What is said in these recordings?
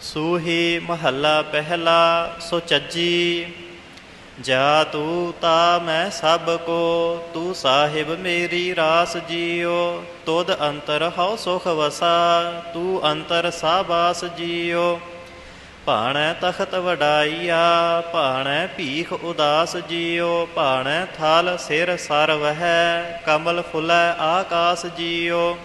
ਸੂਹੀ ਮਹੱਲਾ ਪਹਿਲਾ ਸੋ ਚੱਜੀ, ਜਾ ਤੂੰ ਤਾ ਮੈਂ ਸਭ ਕੋ, ਤੂੰ ਸਾਹਿਬ ਮੇਰੀ ਰਾਸ ਜੀਓ, ਤੁਧ ਅੰਤਰ ਹਉ ਸੁਖ ਵਸਾ, ਤੂੰ ਅੰਤਰ ਸਾਬਾਸ ਜੀਓ। ਭਾਣੈ ਤਖਤ ਵਡਾਈਆ, ਭਾਣੈ ਭੀਖ ਉਦਾਸ ਜੀਓ, ਭਾਣੈ ਥਲ ਸਿਰ ਸਰ ਵਹਿ, ਕਮਲ ਫੁਲੈ ਆਕਾਸ ਜੀਓ।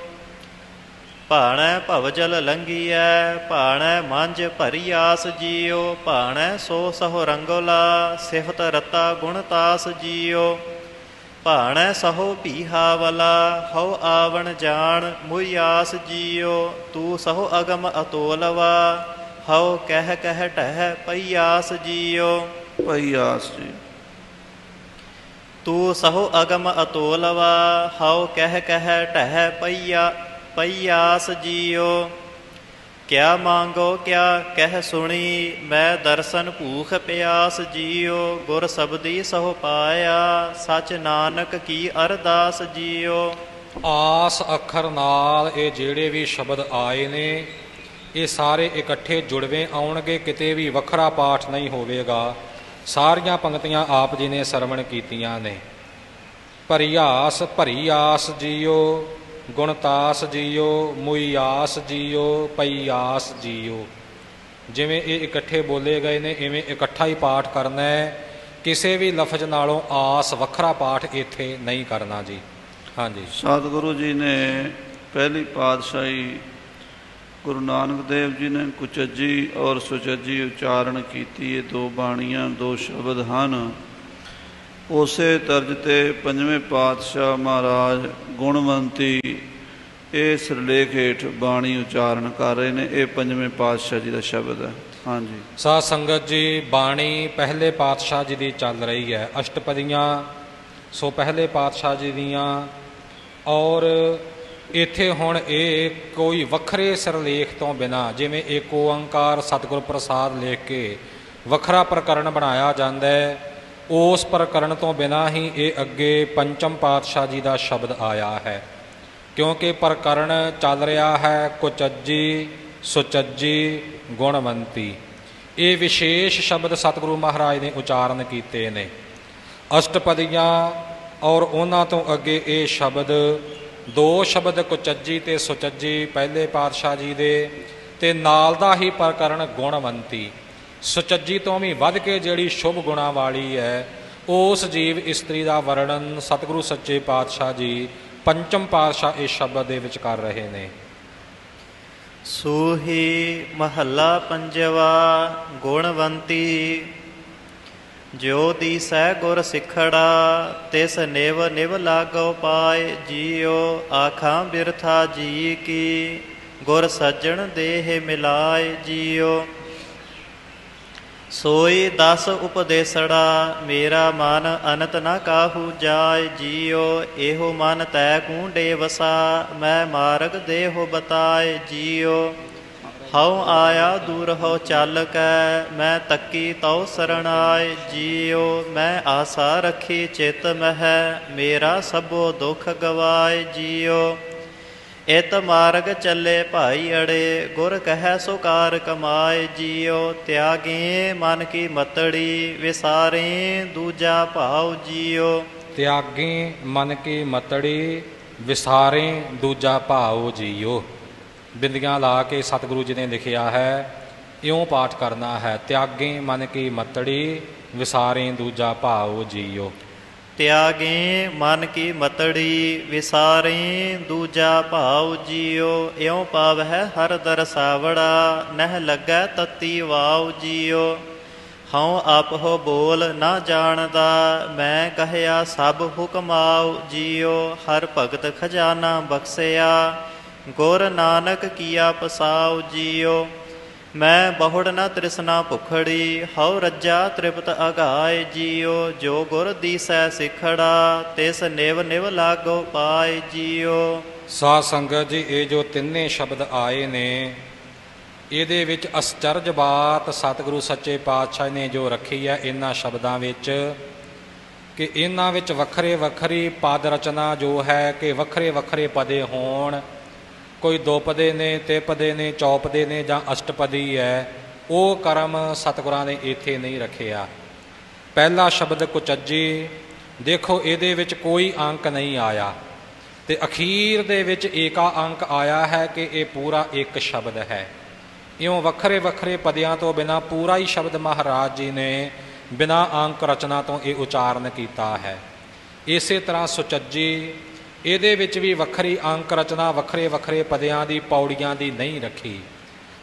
ਭਾਣੈ ਭਵਜਲ ਲੰਘੀਐ ਭਾਣੈ ਮੰਜ ਭਰੀ ਆਸ ਜੀਓ ਭਾਣੈ ਸੋ ਸਹੁ ਰੰਗੋਲਾ ਸਿਫਤ ਰਤਾ ਗੁਣ ਤਾਸ ਜੀਓ। ਭਾਣੈ ਸਹੁ ਪੀਹਾ ਵਲਾ ਹਉ ਆਵਣ ਜਾਣ ਮੁਈ ਆਸ ਜੀਓ। ਤੂੰ ਸਹੁ ਅਗਮ ਅਤੋਲਵਾ ਹਉ ਕਹਿ ਕਹਿ ਟਹਿ ਪਈ ਆਸ ਜੀਓ। ਭਾਈ ਆਸ ਜੀ। ਤੂੰ ਸਹੁ ਅਗਮ ਅਤੋਲਵਾ ਹਉ ਕਹਿ ਕਹਿ ਟਹਿ ਪਈਆ ਪਈਆਸ ਜੀਓ। ਕਿਆ ਮੰਗੋ, ਕਿਆ ਕਹਿ ਸੁਣੀ, ਮੈਂ ਦਰਸ਼ਨ ਭੂਖ ਪਿਆਸ ਜੀਓ। ਗੁਰ ਸਬਦੀ ਸਹੁ ਪਾਇਆ, ਸਚ ਨਾਨਕ ਕੀ ਅਰਦਾਸ ਜੀਓ। ਆਸ ਅੱਖਰ ਨਾਲ ਇਹ ਜਿਹੜੇ ਵੀ ਸ਼ਬਦ ਆਏ ਨੇ, ਇਹ ਸਾਰੇ ਇਕੱਠੇ ਜੁੜਵੇਂ ਆਉਣਗੇ, ਕਿਤੇ ਵੀ ਵੱਖਰਾ ਪਾਠ ਨਹੀਂ ਹੋਵੇਗਾ। ਸਾਰੀਆਂ ਪੰਕਤੀਆਂ ਆਪ ਜੀ ਨੇ ਸਰਵਣ ਕੀਤੀਆਂ ਨੇ। ਭਰੀ ਆਸ ਭਰੀ ਆਸ ਜੀਓ। ਗੁਣਤਾਸ ਜੀਓ, ਮੁਈ ਆਸ ਜੀਓ, ਪਈ ਆਸ ਜੀਓ। ਜਿਵੇਂ ਇਹ ਇਕੱਠੇ ਬੋਲੇ ਗਏ ਨੇ, ਇਵੇਂ ਇਕੱਠਾ ਹੀ ਪਾਠ ਕਰਨਾ ਹੈ। ਕਿਸੇ ਵੀ ਲਫ਼ਜ਼ ਨਾਲੋਂ ਆਸ ਵੱਖਰਾ ਪਾਠ ਇੱਥੇ ਨਹੀਂ ਕਰਨਾ ਜੀ। ਹਾਂਜੀ। ਸਤਿਗੁਰੂ ਜੀ ਨੇ ਪਹਿਲੀ ਪਾਤਸ਼ਾਹੀ ਗੁਰੂ ਨਾਨਕ ਦੇਵ ਜੀ ਨੇ ਕੁਚੱਜੀ ਔਰ ਸੁਚੱਜੀ ਉਚਾਰਨ ਕੀਤੀ। ਇਹ ਦੋ ਬਾਣੀਆਂ, ਦੋ ਸ਼ਬਦ ਹਨ। ਉਸੇ ਤਰਜ ਤੇ ਪੰਜਵੇਂ ਪਾਤਸ਼ਾਹ ਮਹਾਰਾਜ ਗੁਣਵੰਤੀ ਇਹ ਸਿਰਲੇਖ ਹੇਠ ਬਾਣੀ ਉਚਾਰਨ ਕਰ ਰਹੇ ਨੇ, ਇਹ ਪੰਜਵੇਂ ਪਾਤਸ਼ਾਹ ਜੀ ਦਾ ਸ਼ਬਦ ਹੈ। ਹਾਂਜੀ। ਸਾਧ ਸੰਗਤ ਜੀ, ਬਾਣੀ ਪਹਿਲੇ ਪਾਤਸ਼ਾਹ ਜੀ ਦੀ ਚੱਲ ਰਹੀ ਹੈ। ਅਸ਼ਟਪਦੀਆਂ ਸੋ ਪਹਿਲੇ ਪਾਤਸ਼ਾਹ ਜੀ ਦੀਆਂ ਔਰ ਇੱਥੇ ਹੁਣ ਇਹ ਕੋਈ ਵੱਖਰੇ ਸਿਰਲੇਖ ਤੋਂ ਬਿਨਾ ਜਿਵੇਂ ਏਕ ਓੰਕਾਰ ਸਤਿਗੁਰ ਪ੍ਰਸਾਦ ਲਿਖ ਕੇ ਵੱਖਰਾ ਪ੍ਰਕਰਨ ਬਣਾਇਆ ਜਾਂਦਾ ਹੈ ਉਸ ਪ੍ਰਕਰਨ ਤੋਂ ਬਿਨਾ ਹੀ ਇਹ ਅੱਗੇ ਪੰਚਮ ਪਾਤਸ਼ਾਹ ਜੀ ਦਾ ਸ਼ਬਦ ਆਇਆ ਹੈ। ਕਿਉਂਕਿ ਪ੍ਰਕਰਨ ਚੱਲ ਰਿਹਾ ਹੈ, ਕੁਚੱਜੀ, ਸੁਚੱਜੀ, ਗੁਣਵੰਤੀ। ਇਹ ਵਿਸ਼ੇਸ਼ ਸ਼ਬਦ ਸਤਿਗੁਰੂ ਮਹਾਰਾਜ ਨੇ ਉਚਾਰਨ ਕੀਤੇ ਨੇ। ਅਸ਼ਟਪਦੀਆਂ ਔਰ ਉਹਨਾਂ ਤੋਂ ਅੱਗੇ ਇਹ ਸ਼ਬਦ, ਦੋ ਸ਼ਬਦ ਕੁਚੱਜੀ ਤੇ ਸੁਚੱਜੀ, ਪਹਿਲੇ ਪਾਤਸ਼ਾਹ ਜੀ ਦੇ ਤੇ ਨਾਲ ਦਾ ਹੀ ਪ੍ਰਕਰਨ ਗੁਣਵੰਤੀ। ਸੁਚੱਜੀ ਤੋਂ ਵੀ ਵੱਧ ਕੇ ਜਿਹੜੀ ਸ਼ੁਭ ਗੁਣਾ ਵਾਲੀ ਹੈ, ਉਸ ਜੀਵ ਇਸਤਰੀ ਦਾ ਵਰਣਨ ਸਤਿਗੁਰੂ ਸੱਚੇ ਪਾਤਸ਼ਾਹ ਜੀ ਪੰਚਮ ਪਾਤਸ਼ਾਹ ਇਸ ਸ਼ਬਦ ਦੇ ਵਿੱਚ ਕਰ ਰਹੇ ਨੇ। ਸੂਹੀ ਮਹੱਲਾ ਪੰਜਵਾ, ਗੁਣਵੰਤੀ ਜੋ ਦੀਸੈ ਗੁਰ ਸਿਖੜਾ, ਤਿਸ ਨਿਵ ਨਿਵ ਲਾਗੋ ਪਾਏ ਜੀਉ, ਆਖਾਂ ਬਿਰਥਾ ਜੀ ਕੀ, ਗੁਰ ਸੱਜਣ ਦੇਹ ਮਿਲਾਏ ਜੀਉ। ਸੋਈ ਦਸ ਉਪਦੇਸੜਾ, ਮੇਰਾ ਮਨ ਅਨੰਤ ਨਾ ਕਾਹੂ ਜਾਏ, ਜੀਉ ਇਹੋ ਮਨ ਤੈ ਕੂੰਡੇ ਵਸਾ, ਮੈਂ ਮਾਰਗ ਦੇਹੋ ਬਤਾਏ, ਜੀਉ। ਹਉ ਆਇਆ ਦੂਰ ਹੋ ਚੱਲ ਕੈ, ਮੈਂ ਤੱਕੀ ਤਉ ਸਰਣਾਏ ਜੀਉ। ਮੈਂ ਆਸਾ ਰੱਖੀ ਚਿਤ ਮਹਿ, ਮੇਰਾ ਸਭੋ ਦੁਖ ਗਵਾਏ, ਜੀਉ। ਇਤ ਮਾਰਗ ਚੱਲੇ ਭਾਈ ਅੜੇ, ਗੁਰ ਕਹੈ ਸੋ ਕਾਰ ਕਮਾਏ ਜੀਉ, ਤਿਆਗੇ ਮਨ ਕੀ ਮਤੜੀ, ਵਿਸਾਰੇ ਦੂਜਾ ਭਾਉ ਜੀਉ। ਤਿਆਗੇ ਮਨ ਕੀ ਮਤੜੀ, ਵਿਸਾਰੇ ਦੂਜਾ ਭਾਉ ਜੀਓ ਬਿੰਦੀਆਂ ਲਾ ਕੇ ਸਤਿਗੁਰੂ ਜੀ ਨੇ ਲਿਖਿਆ ਹੈ, ਇਉਂ ਪਾਠ ਕਰਨਾ ਹੈ, ਤਿਆਗੇ ਮਨ ਕੀ ਮਤੜੀ, ਵਿਸਾਰੇ ਦੂਜਾ ਭਾਉ ਜੀਓ ਤਿਆਗੇ ਮਨ ਕੀ ਮਤੜੀ, ਵਿਸਾਰੇ ਦੂਜਾ ਭਾਉ ਜੀਉ, ਇਉ ਪਾਵਹਿ ਹਰ ਦਰਸਾਵੜਾ ਨਹਿ ਲੱਗੈ ਤਤੀ ਵਾਉ ਜੀਉ। ਹਉ ਆਪ ਹੋ ਬੋਲ ਨਾ ਜਾਣਦਾ, ਮੈਂ ਕਹਿਆ ਸਭ ਹੁਕਮਾਉ ਜੀਉ, ਹਰ ਭਗਤ ਖਜ਼ਾਨਾ ਬਖਸਿਆ। ਗੁਰ ਨਾਨਕ ਕੀਆ ਪਸਾਉ ਜੀਉ। ਮੈਂ ਬਹੁੜ ਨਾ ਤ੍ਰਿਸ਼ਨਾ ਭੁਖੜੀ, ਹਉ ਰੱਜਾ ਤ੍ਰਿਪਤ ਅਗਾਏ ਜੀਉ, ਜੋ ਗੁਰ ਦੀਸੈ ਸਿਖੜਾ, ਤਿਸ ਨਿਵ ਨਿਵ ਲਾਗੋ ਪਾਏ ਜੀਉ। ਸਾਧ ਸੰਗਤ ਜੀ, ਇਹ ਜੋ ਤਿੰਨੇ ਸ਼ਬਦ ਆਏ ਨੇ, ਇਹਦੇ ਵਿੱਚ ਅਸਚਰਜ ਬਾਤ ਸਤਿਗੁਰੂ ਸੱਚੇ ਪਾਤਸ਼ਾਹ ਨੇ ਜੋ ਰੱਖੀ ਹੈ ਇਹਨਾਂ ਸ਼ਬਦਾਂ ਵਿੱਚ, ਕਿ ਇਹਨਾਂ ਵਿੱਚ ਵੱਖਰੇ ਵੱਖਰੀ ਪਦ ਰਚਨਾ ਜੋ ਹੈ ਕਿ ਵੱਖਰੇ ਵੱਖਰੇ ਪਦੇ ਹੋਣ ਕੋਈ ਦੋਪਦੇ ਨੇ ਤੇਪਦੇ ਨੇ ਚੌਪਦੇ ਨੇ ਜਾਂ ਅਸ਼ਟਪਦੀ ਹੈ, ਉਹ ਕਰਮ ਸਤਿਗੁਰਾਂ ਨੇ ਇੱਥੇ ਨਹੀਂ ਰੱਖਿਆ। ਪਹਿਲਾ ਸ਼ਬਦ ਕੁਚੱਜੀ, ਦੇਖੋ ਇਹਦੇ ਵਿੱਚ ਕੋਈ ਅੰਕ ਨਹੀਂ ਆਇਆ। ਤੇ ਅਖੀਰ ਦੇ ਵਿੱਚ ਏਕਾ ਅੰਕ ਆਇਆ ਹੈ ਕਿ ਇਹ ਪੂਰਾ ਇੱਕ ਸ਼ਬਦ ਹੈ। ਇਉਂ ਵੱਖਰੇ ਵੱਖਰੇ ਪਦਿਆਂ ਤੋਂ ਬਿਨਾ ਪੂਰਾ ਹੀ ਸ਼ਬਦ ਮਹਾਰਾਜ ਜੀ ਨੇ ਬਿਨਾ ਅੰਕ ਰਚਨਾ ਤੋਂ ਇਹ ਉਚਾਰਨ ਕੀਤਾ ਹੈ। ਇਸੇ ਤਰ੍ਹਾਂ ਸੁਚੱਜੀ ਇਹਦੇ ਵਿੱਚ ਵੀ ਵੱਖਰੀ ਅੰਕ ਰਚਨਾ, ਵੱਖਰੇ ਵੱਖਰੇ ਪਦਿਆਂ ਦੀ, ਪੌੜੀਆਂ ਦੀ ਨਹੀਂ ਰੱਖੀ।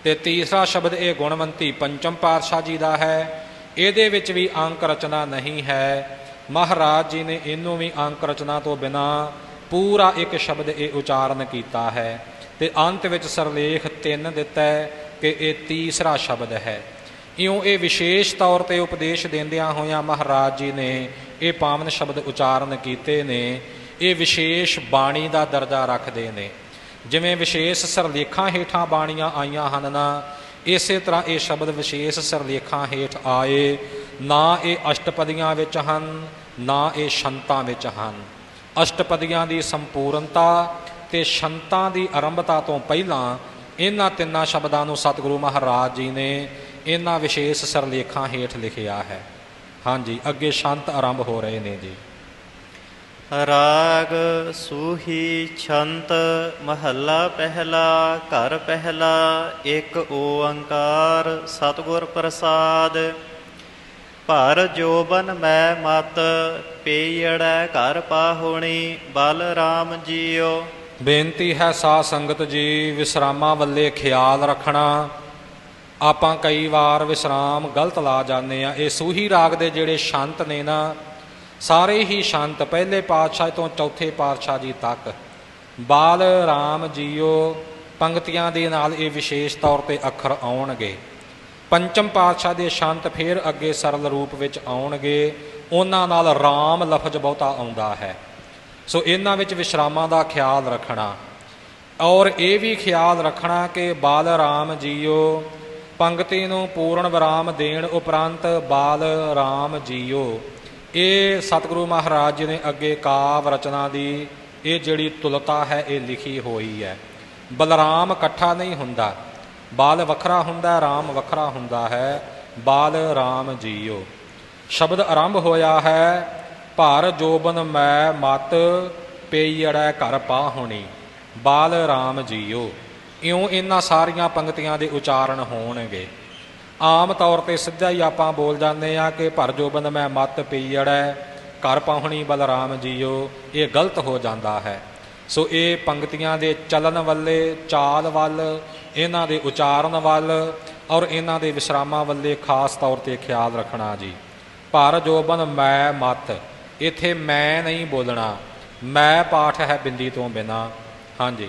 ਤੇ ਤੀਸਰਾ ਸ਼ਬਦ ਇਹ ਗੁਣਵੰਤੀ ਪੰਚਮ ਪਾਤਸ਼ਾਹ ਜੀ ਦਾ ਹੈ। ਇਹਦੇ ਵਿੱਚ ਵੀ ਅੰਕ ਰਚਨਾ ਨਹੀਂ ਹੈ। ਮਹਾਰਾਜ ਜੀ ਨੇ ਇਹਨੂੰ ਵੀ ਅੰਕ ਰਚਨਾ ਤੋਂ ਬਿਨਾ ਪੂਰਾ ਇੱਕ ਸ਼ਬਦ ਇਹ ਉਚਾਰਨ ਕੀਤਾ ਹੈ। ਤੇ ਅੰਤ ਵਿੱਚ ਸਰਲੇਖ ਤਿੰਨ ਦਿੱਤਾ ਹੈ ਕਿ ਇਹ ਤੀਸਰਾ ਸ਼ਬਦ ਹੈ। ਇਉਂ ਇਹ ਵਿਸ਼ੇਸ਼ ਤੌਰ ਤੇ ਉਪਦੇਸ਼ ਦਿੰਦਿਆਂ ਹੋਇਆਂ ਮਹਾਰਾਜ ਜੀ ਨੇ ਇਹ ਪਾਵਨ ਸ਼ਬਦ ਉਚਾਰਨ ਕੀਤੇ ਨੇ। ਇਹ ਵਿਸ਼ੇਸ਼ ਬਾਣੀ ਦਾ ਦਰਜਾ ਰੱਖਦੇ ਨੇ। ਜਿਵੇਂ ਵਿਸ਼ੇਸ਼ ਸਰਲੇਖਾਂ ਹੇਠਾਂ ਬਾਣੀਆਂ ਆਈਆਂ ਹਨ ਨਾ, ਇਸੇ ਤਰ੍ਹਾਂ ਇਹ ਸ਼ਬਦ ਵਿਸ਼ੇਸ਼ ਸਰਲੇਖਾਂ ਹੇਠ ਆਏ, ਨਾ ਇਹ ਅਸ਼ਟਪਦੀਆਂ ਵਿੱਚ ਹਨ, ਨਾ ਇਹ ਸ਼ੰਤਾਂ ਵਿੱਚ ਹਨ। ਅਸ਼ਟਪਦੀਆਂ ਦੀ ਸੰਪੂਰਨਤਾ ਤੇ ਸ਼ੰਤਾਂ ਦੀ ਆਰੰਭਤਾ ਤੋਂ ਪਹਿਲਾਂ ਇਹਨਾਂ ਤਿੰਨਾਂ ਸ਼ਬਦਾਂ ਨੂੰ ਸਤਿਗੁਰੂ ਮਹਾਰਾਜ ਜੀ ਨੇ ਇਹਨਾਂ ਵਿਸ਼ੇਸ਼ ਸਰਲੇਖਾਂ ਹੇਠ ਲਿਖਿਆ ਹੈ। ਹਾਂਜੀ, ਅੱਗੇ ਸ਼ੰਤ ਆਰੰਭ ਹੋ ਰਹੇ ਨੇ ਜੀ। ਰਾਗ ਸੂਹੀ ਛੰਤ ਮਹੱਲਾ ਪਹਿਲਾ, ਘਰ ਪਹਿਲਾ, ਇੱਕ ਓੰਕਾਰ ਸਤਿਗੁਰ ਪ੍ਰਸਾਦ। ਭਰ ਜੋਬਨ ਮੈਂ ਮਤ ਪੇੜੈ ਘਰ ਪਾਹੁਣੀ ਬਲ ਰਾਮ ਜੀਓ। ਬੇਨਤੀ ਹੈ ਸਾਧ ਸੰਗਤ ਜੀ, ਵਿਸਰਾਮਾਂ ਵੱਲੇ ਖਿਆਲ ਰੱਖਣਾ। ਆਪਾਂ ਕਈ ਵਾਰ ਵਿਸਰਾਮ ਗਲਤ ਲਾ ਜਾਂਦੇ ਆ ਇਹ ਸੂਹੀ ਰਾਗ ਦੇ ਜਿਹੜੇ ਸ਼ੰਤ ਨੇ ਨਾ ਸਾਰੇ ਹੀ ਸ਼ੰਤ, ਪਹਿਲੇ ਪਾਤਸ਼ਾਹ ਤੋਂ ਚੌਥੇ ਪਾਤਸ਼ਾਹ ਜੀ ਤੱਕ। ਬਾਲ ਰਾਮ ਜੀਓ, ਪੰਕਤੀਆਂ ਦੇ ਨਾਲ ਇਹ ਵਿਸ਼ੇਸ਼ ਤੌਰ ਤੇ ਅੱਖਰ ਆਉਣਗੇ। ਪੰਚਮ ਪਾਤਸ਼ਾਹ ਦੇ ਸ਼ੰਤ ਫਿਰ ਅੱਗੇ ਸਰਲ ਰੂਪ ਵਿੱਚ ਆਉਣਗੇ। ਉਹਨਾਂ ਨਾਲ ਰਾਮ ਲਫ਼ਜ਼ ਬਹੁਤਾ ਆਉਂਦਾ ਹੈ। ਸੋ ਇਹਨਾਂ ਵਿੱਚ ਵਿਸ਼ਰਾਮਾਂ ਦਾ ਖਿਆਲ ਰੱਖਣਾ। ਔਰ ਇਹ ਵੀ ਖਿਆਲ ਰੱਖਣਾ ਕਿ ਬਾਲ ਰਾਮ ਜੀਓ, ਪੰਕਤੀ ਨੂੰ ਪੂਰਨ ਵਿਰਾਮ ਦੇਣ ਉਪਰੰਤ ਬਾਲ ਰਾਮ ਜੀਓ। ਇਹ ਸਤਿਗੁਰੂ ਮਹਾਰਾਜ ਜੀ ਨੇ ਅੱਗੇ ਕਾਵ ਰਚਨਾ ਦੀ ਇਹ ਜਿਹੜੀ ਤੁਲਤਾ ਹੈ, ਇਹ ਲਿਖੀ ਹੋਈ ਹੈ। ਬਲਰਾਮ ਇਕੱਠਾ ਨਹੀਂ ਹੁੰਦਾ। ਬਾਲ ਵੱਖਰਾ ਹੁੰਦਾ, ਰਾਮ ਵੱਖਰਾ ਹੁੰਦਾ ਹੈ। ਬਾਲ ਰਾਮ ਜੀਓ। ਸ਼ਬਦ ਆਰੰਭ ਹੋਇਆ ਹੈ, ਭਾਰ ਜੋਬਨ ਮੈਂ ਮਤ ਪੇਈੜੈ ਘਰ ਪਾਹੁਣੀ, ਬਾਲ ਰਾਮ ਜੀਓ। ਇਉਂ ਇਹਨਾਂ ਸਾਰੀਆਂ ਪੰਕਤੀਆਂ ਦੇ ਉਚਾਰਨ ਹੋਣਗੇ। ਆਮ ਤੌਰ ਤੇ ਸਿੱਧਾ ਹੀ ਆਪਾਂ ਬੋਲ ਜਾਂਦੇ ਆ ਕਿ ਭਰ ਜੋਬਨ ਮੈਂ ਮਤ ਪੇਈੜੈ ਘਰ ਪਾਹੁਣੀ ਬਲਰਾਮ ਜੀਓ, ਇਹ ਗਲਤ ਹੋ ਜਾਂਦਾ ਹੈ। ਸੋ ਇਹ ਪੰਕਤੀਆਂ ਦੇ ਚਲਨ ਵੱਲੇ, ਚਾਲ ਵੱਲ, ਇਹਨਾਂ ਦੇ ਉਚਾਰਨ ਵੱਲ ਔਰ ਇਹਨਾਂ ਦੇ ਵਿਸਰਾਮਾਂ ਵੱਲੇ ਖਾਸ ਤੌਰ ਤੇ ਖਿਆਲ ਰੱਖਣਾ ਜੀ। ਭਰ ਜੋਬਨ ਮੈਂ ਮਤ, ਇਥੇ ਮੈਂ ਨਹੀਂ ਬੋਲਣਾ, ਮੈਂ ਪਾਠ ਹੈ ਬਿੰਦੀ ਤੋਂ ਬਿਨਾ। ਹਾਂਜੀ।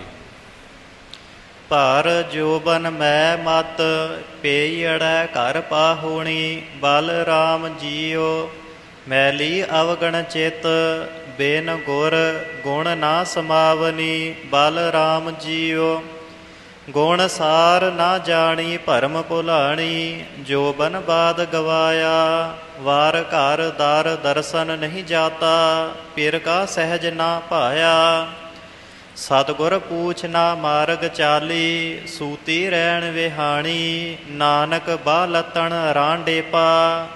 ਭਰ ਜੋਬਨ ਮੈਂ ਮਤ ਪੇੜੈ ਘਰ ਪਾਹੁਣੀ, ਬਲ ਰਾਮ ਜੀਓ ਮੈਲੀ ਅਵਗਣ ਚਿਤ, ਬੇਨ ਗੁਰ, ਗੁਣ ਨਾ ਸਮਾਵਨੀ, ਬਲ ਰਾਮ ਜੀਓ ਗੁਣ ਸਾਰ ਨਾ ਜਾਣੀ, ਭਰਮ ਭੁਲਾਣੀ ਜੋਬਨ ਬਾਦ ਗਵਾਇਆ। ਵਾਰ ਘਰ ਦਰ ਦਰਸ਼ਨ ਨਹੀਂ ਜਾਤਾ, ਪਿਰ ਕਾ ਸਹਿਜ ਨਾ ਭਾਇਆ। ਸਤਿਗੁਰ ਪੂਛ ਨਾ ਮਾਰਗ ਚਾਲੀ ਸੂਤੀ ਰਹਿਣ ਵਿਹਾਣੀ ਨਾਨਕ ਬਾਲਤਣ ਰਾਂਡੇ ਪਾ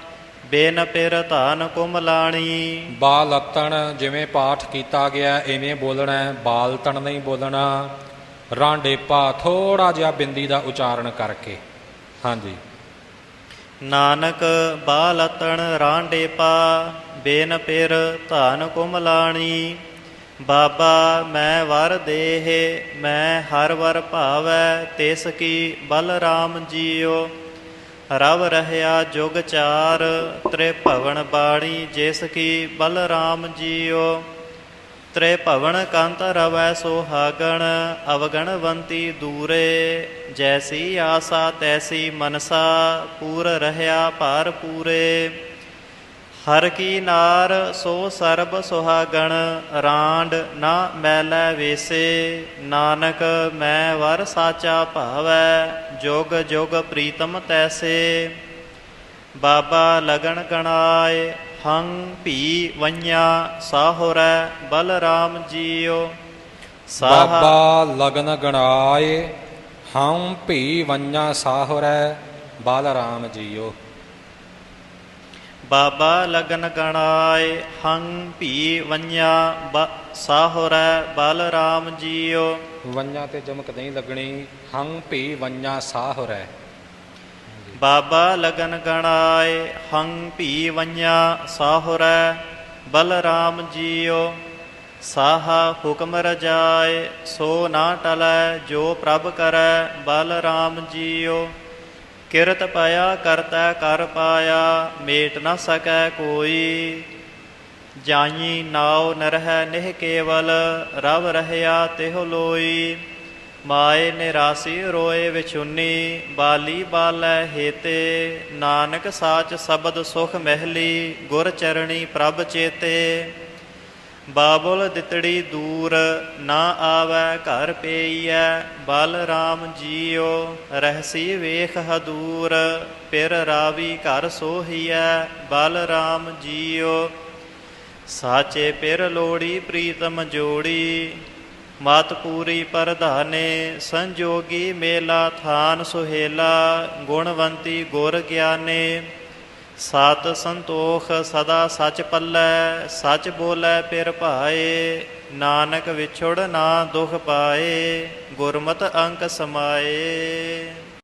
ਬੇਨ ਪਿਰ ਧਾਨ ਕੁਮਲਾਣੀ। ਬਾਲਤਣ ਜਿਵੇਂ ਪਾਠ ਕੀਤਾ ਗਿਆ ਐਵੇਂ ਬੋਲਣਾ ਬਾਲਤਣ ਨਹੀਂ ਬੋਲਣਾ। ਰਾਂਡੇਪਾ ਥੋੜਾ ਜਿਹਾ ਬਿੰਦੀ ਦਾ ਉਚਾਰਨ ਕਰਕੇ। ਹਾਂਜੀ। ਨਾਨਕ ਬਾਲਤਣ ਰਾਂਡੇ ਪਾ ਬੇਨ ਪਿਰ ਧਾਨ ਕੁਮਲਾਣੀ। ਬਾਬਾ, ਮੈਂ ਵਰ ਦੇਹ, ਮੈਂ ਹਰ ਵਰ ਭਾਵੈ, ਤਿਸ ਕੀ ਬਲ ਰਾਮ ਜੀਓ। ਰਵ ਰਹਿਆ ਜੁਗ ਚਾਰ ਤ੍ਰੇ ਭਵਨ ਬਾਣੀ, ਜਿਸ ਕੀ ਬਲ ਰਾਮ ਜੀਓ। ਤ੍ਰੇ ਭਵਨ ਕੰਤ ਰਵੈ ਸੋਹਾਗਣ, ਅਵਗਣਵੰਤੀ ਦੂਰੇ। ਜੈਸੀ ਆਸਾ, ਤੈਸੀ ਮਨਸਾ, ਪੂਰ ਰਹਿਆ ਭਾਰ ਪੂਰੇ। ਹਰ ਕੀ ਨਾਰ ਸੋ ਸਰਬ ਸੁਹਾਗਣ, ਰਾਂਡ ਨਾ ਮੈਲੈ ਵੇਸੇ, ਨਾਨਕ ਮੈਂ ਵਰ ਸਾਚਾ ਭਾਵੈ, ਜੁਗ ਜੁਗ ਪ੍ਰੀਤਮ ਤੈਸੇ। ਬਾਬਾ ਲਗਣ ਗਣਾਏ, ਹੰ ਭੀ ਵਈਆ ਸਾਹੁਰੈ ਬਲ ਰਾਮ ਜੀਓ। ਸਾਹਾ ਬਾਬਾ ਲਗਨ ਗਣਾਏ ਹਮ ਭੀ ਵੰਨਾ ਸਾਹੁਰੈ ਬਲਰਾਮ ਜੀਓ। ਬਾਬਾ ਲਗਨ ਗਣਾਏ ਹੰ ਭੀ ਵੰਨਿਆ ਸਾਹੁਰੈ ਬਲ ਰਾਮ ਜੀਓ। ਵੰਨਾ ਤੇ ਜਮਕ ਨਹੀਂ ਲੱਗਣੀ ਹਮ ਭੀ ਵੰਨਾ ਸਾਹੁਰੈ। ਬਾਬਾ ਲਗਨ ਗਣਾਏ ਹੰ ਭੀ ਵੰਨਿਆ ਸਾਹੁਰੈ ਬਲ ਰਾਮ ਜੀਓ। ਸਾਹਾ ਹੁਕਮ ਰਜਾਏ ਸੋ ਨਾ ਟਲੈ ਜੋ ਪ੍ਰਭ ਕਰੈ ਬਲ ਰਾਮ ਜੀਓ। ਕਿਰਤ ਪਾਇਆ, ਕਰਤਾ ਕਰ ਪਾਇਆ, ਮੇਟ ਨਾ ਸਕੈ ਕੋਈ। ਜਾਈ ਨਾਉ ਨਰਹਿ ਨਿਹ ਕੇਵਲ, ਰਵ ਰਹਿਆ ਤਿਹ ਲੋਈ। ਮਾਏ ਨਿਰਾਸੀ ਰੋਏ ਵਿਛੁੰਨੀ, ਬਾਲੀ ਬਾਲੈ ਹੇਤੇ। ਨਾਨਕ ਸਾਚ ਸ਼ਬਦ ਸੁਖ ਮਹਿਲੀ, ਗੁਰ ਚਰਣੀ ਪ੍ਰਭ ਚੇਤੇ। ਬਾਬੁਲ ਦਿੱਤੜੀ ਦੂਰ, ਨਾ ਆਵੈ ਘਰ ਪਈਐ, ਬਲ ਰਾਮ ਜੀਓ, ਰਹਿਸੀ ਵੇਖ ਹਦੂਰ, ਪਿਰ ਰਾਵੀ ਘਰ ਸੋਹੀਐ, ਬਲ ਰਾਮ ਜੀਓ। ਸਾਚੇ ਪਿਰ ਲੋੜੀ ਪ੍ਰੀਤਮ ਜੋੜੀ, ਮਤ ਪੂਰੀ ਪਰਧਾਨੇ, ਸੰਜੋਗੀ ਮੇਲਾ ਥਾਨ ਸੁਹੇਲਾ, ਗੁਣਵੰਤੀ ਗੁਰ ਗਿਆਨੇ। ਸਤ ਸੰਤੋਖ ਸਦਾ ਸਚ ਪੱਲੈ, ਸਚ ਬੋਲੇ ਪਿਰ ਭਾਏ, ਨਾਨਕ ਵਿਛੜ ਨਾ ਦੁਖ ਪਾਏ, ਗੁਰਮਤ ਅੰਕ ਸਮਾਏ।